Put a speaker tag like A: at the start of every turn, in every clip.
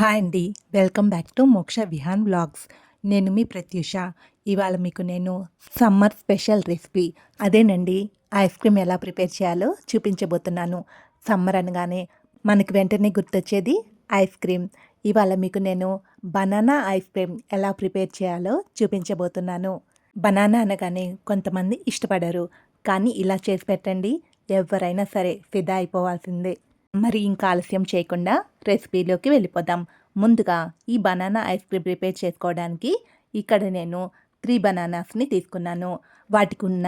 A: Hi అండి. Welcome back to మోక్ష Vihaan blogs నేను మీ ప్రత్యూష. ఇవాళ మీకు నేను సమ్మర్ స్పెషల్ రెసిపీ. అదేనండి ఐస్ క్రీమ్ ఎలా ప్రిపేర్ చేయాలో చూపించబోతున్నాను. సమ్మర్ అనగానే మనకి వెంటనే గుర్తొచ్చేది ఐస్ క్రీమ్. ఇవాళ మీకు నేను బనానా ఐస్ క్రీమ్ ఎలా ప్రిపేర్ చేయాలో చూపించబోతున్నాను. బనానా అనగానే కొంతమంది ఇష్టపడరు. కానీ ఇలా చేసి పెట్టండి ఎవరైనా సరే ఫిదా అయిపోవాల్సిందే. మరి ఇంకా ఆలస్యం చేయకుండా రెసిపీలోకి వెళ్ళిపోదాం. ముందుగా ఈ బనానా ఐస్ క్రీమ్ ప్రిపేర్ చేసుకోవడానికి ఇక్కడ నేను త్రీ బనానాస్ని తీసుకున్నాను. వాటికి ఉన్న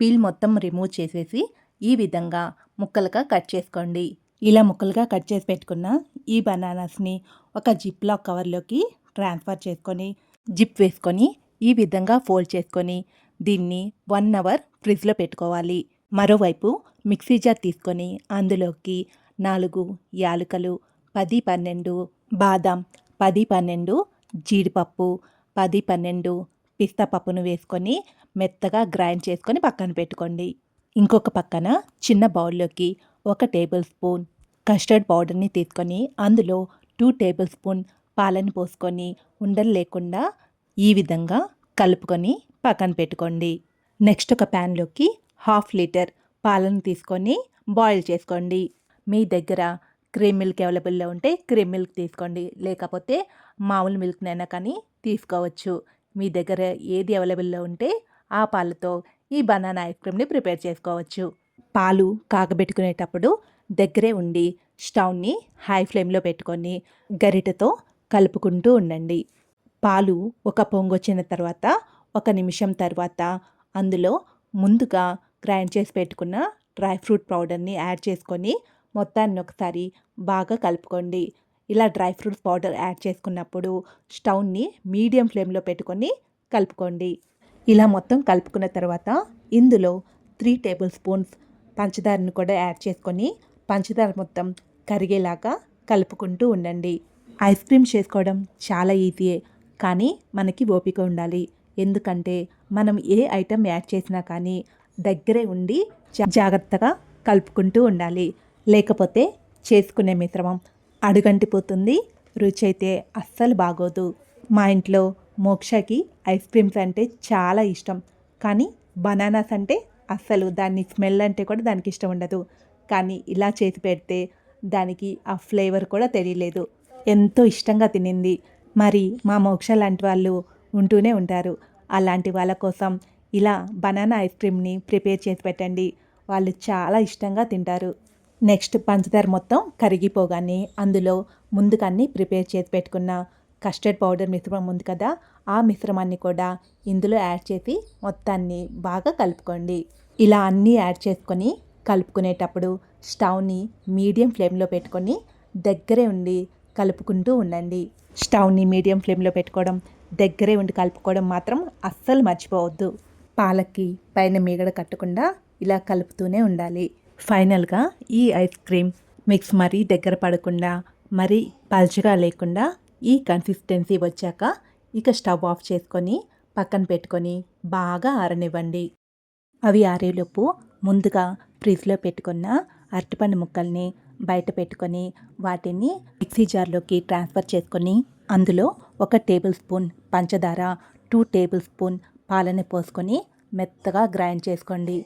A: పీల్ మొత్తం రిమూవ్ చేసేసి ఈ విధంగా ముక్కలుగా కట్ చేసుకోండి. ఇలా ముక్కలుగా కట్ చేసి పెట్టుకున్న ఈ బనానాస్ని ఒక జిప్ లాక్ కవర్లోకి ట్రాన్స్ఫర్ చేసుకొని జిప్ వేసుకొని ఈ విధంగా ఫోల్డ్ చేసుకొని దీన్ని వన్ అవర్ ఫ్రిడ్జ్లో పెట్టుకోవాలి. మరోవైపు మిక్సీ జార్ తీసుకొని అందులోకి నాలుగు యాలకులు పది పన్నెండు బాదం పది పన్నెండు జీడిపప్పు పది పన్నెండు పిస్తా పప్పును వేసుకొని మెత్తగా గ్రైండ్ చేసుకొని పక్కన పెట్టుకోండి. ఇంకొక పక్కన చిన్న బౌల్లోకి ఒక టేబుల్ స్పూన్ కస్టర్డ్ పౌడర్ని తీసుకొని అందులో టూ టేబుల్ స్పూన్ పాలను పోసుకొని ఉండలు లేకుండా ఈ విధంగా కలుపుకొని పక్కన పెట్టుకోండి. నెక్స్ట్ ఒక ప్యాన్లోకి హాఫ్ లీటర్ పాలను తీసుకొని బాయిల్ చేసుకోండి. మీ దగ్గర క్రీమ్ మిల్క్ అవైలబుల్లో ఉంటే క్రీమ్ మిల్క్ తీసుకోండి. లేకపోతే మామూలు మిల్క్నైనా కానీ తీసుకోవచ్చు. మీ దగ్గర ఏది అవైలబుల్లో ఉంటే ఆ పాలతో ఈ బనానా ఐస్ క్రీమ్ని ప్రిపేర్ చేసుకోవచ్చు. పాలు కాగబెట్టుకునేటప్పుడు దగ్గరే ఉండి స్టవ్ని హై ఫ్లేమ్లో పెట్టుకొని గరిటతో కలుపుకుంటూ ఉండండి. పాలు ఒక పొంగొచ్చిన తర్వాత ఒక నిమిషం తర్వాత అందులో ముందుగా గ్రైండ్ చేసి పెట్టుకున్న డ్రై ఫ్రూట్ పౌడర్ని యాడ్ చేసుకొని మొత్తాన్ని ఒకసారి బాగా కలుపుకోండి. ఇలా డ్రై ఫ్రూట్స్ పౌడర్ యాడ్ చేసుకున్నప్పుడు స్టవ్ని మీడియం ఫ్లేమ్లో పెట్టుకొని కలుపుకోండి. ఇలా మొత్తం కలుపుకున్న తర్వాత ఇందులో త్రీ టేబుల్ స్పూన్స్ పంచదారను కూడా యాడ్ చేసుకొని పంచదార మొత్తం కరిగేలాగా కలుపుకుంటూ ఉండండి. ఐస్ క్రీమ్ చేసుకోవడం చాలా ఈజీయే కానీ మనకి ఓపిక ఉండాలి. ఎందుకంటే మనం ఏ ఐటెం యాడ్ చేసినా కానీ దగ్గరే ఉండి జాగ్రత్తగా కలుపుకుంటూ ఉండాలి. లేకపోతే చేసుకునే మిశ్రమం అడుగంటిపోతుంది. రుచి అయితే అస్సలు బాగోదు. మా ఇంట్లో మోక్షకి ఐస్ క్రీమ్స్ అంటే చాలా ఇష్టం. కానీ బనానాస్ అంటే అస్సలు దాన్ని స్మెల్ అంటే కూడా దానికి ఇష్టం ఉండదు. కానీ ఇలా చేసి పెడితే దానికి ఆ ఫ్లేవర్ కూడా తెలియలేదు. ఎంతో ఇష్టంగా తినింది. మరి మా మోక్ష లాంటి వాళ్ళు ఉంటూనే ఉంటారు. అలాంటి వాళ్ళ కోసం ఇలా బనానా ఐస్ క్రీమ్ని ప్రిపేర్ చేసి పెట్టండి. వాళ్ళు చాలా ఇష్టంగా తింటారు. నెక్స్ట్ పంచదార మొత్తం కరిగిపోగానే అందులో ముందుకన్నీ ప్రిపేర్ చేసి పెట్టుకున్న కస్టర్డ్ పౌడర్ మిశ్రమం ఉంది కదా ఆ మిశ్రమాన్ని కూడా ఇందులో యాడ్ చేసి మొత్తాన్ని బాగా కలుపుకోండి. ఇలా అన్నీ యాడ్ చేసుకొని కలుపుకునేటప్పుడు స్టవ్ని మీడియం ఫ్లేమ్లో పెట్టుకొని దగ్గరే ఉండి కలుపుకుంటూ ఉండండి. స్టవ్ని మీడియం ఫ్లేమ్లో పెట్టుకోవడం దగ్గరే ఉండి కలుపుకోవడం మాత్రం అస్సలు మర్చిపోవద్దు. పాలకి పైన మీగడ కట్టకుండా ఇలా కలుపుతూనే ఉండాలి. ఫైనల్గా ఈ ఐస్ క్రీమ్ మిక్స్ మరీ దగ్గర పడకుండా మరీ పల్చగా లేకుండా ఈ కన్సిస్టెన్సీ వచ్చాక ఇక స్టవ్ ఆఫ్ చేసుకొని పక్కన పెట్టుకొని బాగా ఆరనివ్వండి. అవి ఆరేలోపు ముందుగా ఫ్రిడ్జ్లో పెట్టుకున్న అరటిపండు ముక్కల్ని బయట పెట్టుకొని వాటిని మిక్సీ జార్లోకి ట్రాన్స్ఫర్ చేసుకొని అందులో ఒక టేబుల్ స్పూన్ పంచదార టూ టేబుల్ స్పూన్ పాలని పోసుకొని మెత్తగా గ్రైండ్ చేసుకోండి.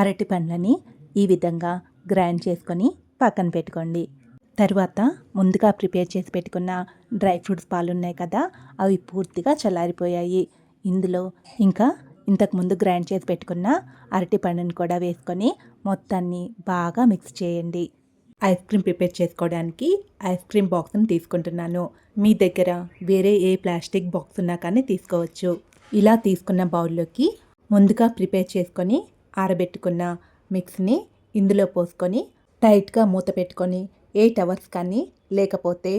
A: అరటి పండ్లని ఈ విధంగా గ్రైండ్ చేసుకొని పక్కన పెట్టుకోండి. తర్వాత ముందుగా ప్రిపేర్ చేసి పెట్టుకున్న డ్రై ఫ్రూట్స్ పాలు ఉన్నాయి కదా అవి పూర్తిగా చల్లారిపోయాయి. ఇందులో ఇంకా ఇంతకుముందు గ్రైండ్ చేసి పెట్టుకున్న అరటి పండుని కూడా వేసుకొని మొత్తాన్ని బాగా మిక్స్ చేయండి. ఐస్ క్రీమ్ ప్రిపేర్ చేసుకోవడానికి ఐస్ క్రీమ్ బాక్స్ని తీసుకుంటున్నాను. మీ దగ్గర వేరే ఏ ప్లాస్టిక్ బాక్స్ ఉన్నా కానీ తీసుకోవచ్చు. ఇలా తీసుకున్న బౌల్లోకి ముందుగా ప్రిపేర్ చేసుకొని ఆరబెట్టుకున్న మిక్స్ని ఇందులో పోసుకొని టైట్గా మూత పెట్టుకొని ఎయిట్ అవర్స్ కానీ లేకపోతే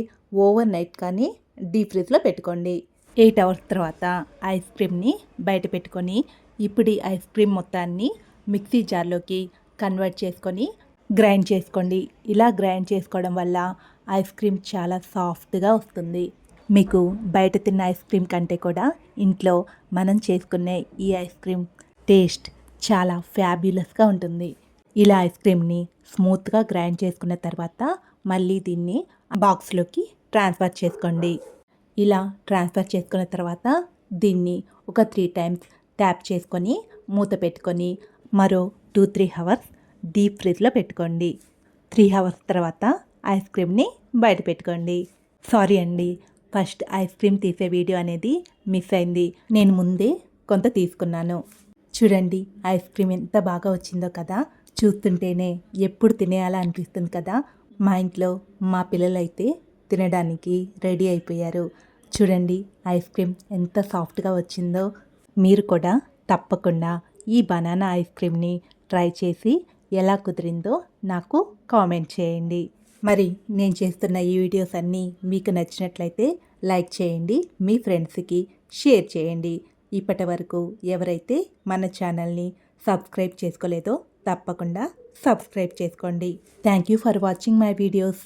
A: ఓవర్ నైట్ కానీ డీప్ ఫ్రిడ్జ్లో పెట్టుకోండి. ఎయిట్ అవర్స్ తర్వాత ఐస్ క్రీమ్ని బయట పెట్టుకొని ఇప్పుడు ఈ ఐస్ క్రీమ్ మొత్తాన్ని మిక్సీ జార్లోకి కన్వర్ట్ చేసుకొని గ్రైండ్ చేసుకోండి. ఇలా గ్రైండ్ చేసుకోవడం వల్ల ఐస్ క్రీమ్ చాలా సాఫ్ట్గా వస్తుంది. మీకు బయట తిన్న ఐస్ క్రీమ్ కంటే కూడా ఇంట్లో మనం చేసుకునే ఈ ఐస్ క్రీమ్ టేస్ట్ చాలా ఫ్యాబ్యులస్గా ఉంటుంది. ఇలా ఐస్ క్రీమ్ని స్మూత్గా గ్రైండ్ చేసుకున్న తర్వాత మళ్ళీ దీన్ని బాక్స్లోకి ట్రాన్స్ఫర్ చేసుకోండి. ఇలా ట్రాన్స్ఫర్ చేసుకున్న తర్వాత దీన్ని ఒక త్రీ టైమ్స్ ట్యాప్ చేసుకొని మూత పెట్టుకొని మరో టూ త్రీ అవర్స్ డీప్ ఫ్రిడ్జ్లో పెట్టుకోండి. త్రీ అవర్స్ తర్వాత ఐస్ క్రీమ్ని బయట పెట్టుకోండి. సారీ అండి ఫస్ట్ ఐస్ క్రీమ్ తీసే వీడియో అనేది మిస్ అయింది. నేను ముందే కొంత తీసుకున్నాను. చూడండి ఐస్ క్రీమ్ ఎంత బాగా వచ్చిందో కదా. చూస్తుంటేనే ఎప్పుడు తినేయాలా అనిపిస్తుంది కదా. మా ఇంట్లో మా పిల్లలైతే తినడానికి రెడీ అయిపోయారు. చూడండి ఐస్ క్రీమ్ ఎంత సాఫ్ట్గా వచ్చిందో. మీరు కూడా తప్పకుండా ఈ బనానా ఐస్ క్రీమ్ని ట్రై చేసి ఎలా కుదిరిందో నాకు కామెంట్ చేయండి. మరి నేను చేస్తున్న ఈ వీడియోస్ అన్నీ మీకు నచ్చినట్లయితే లైక్ చేయండి మీ ఫ్రెండ్స్కి షేర్ చేయండి. ఇప్పటి వరకు ఎవరైతే మన ఛానల్ని సబ్స్క్రైబ్ చేసుకోలేదో తప్పకుండా సబ్స్క్రైబ్ చేసుకోండి. Thank you for watching my videos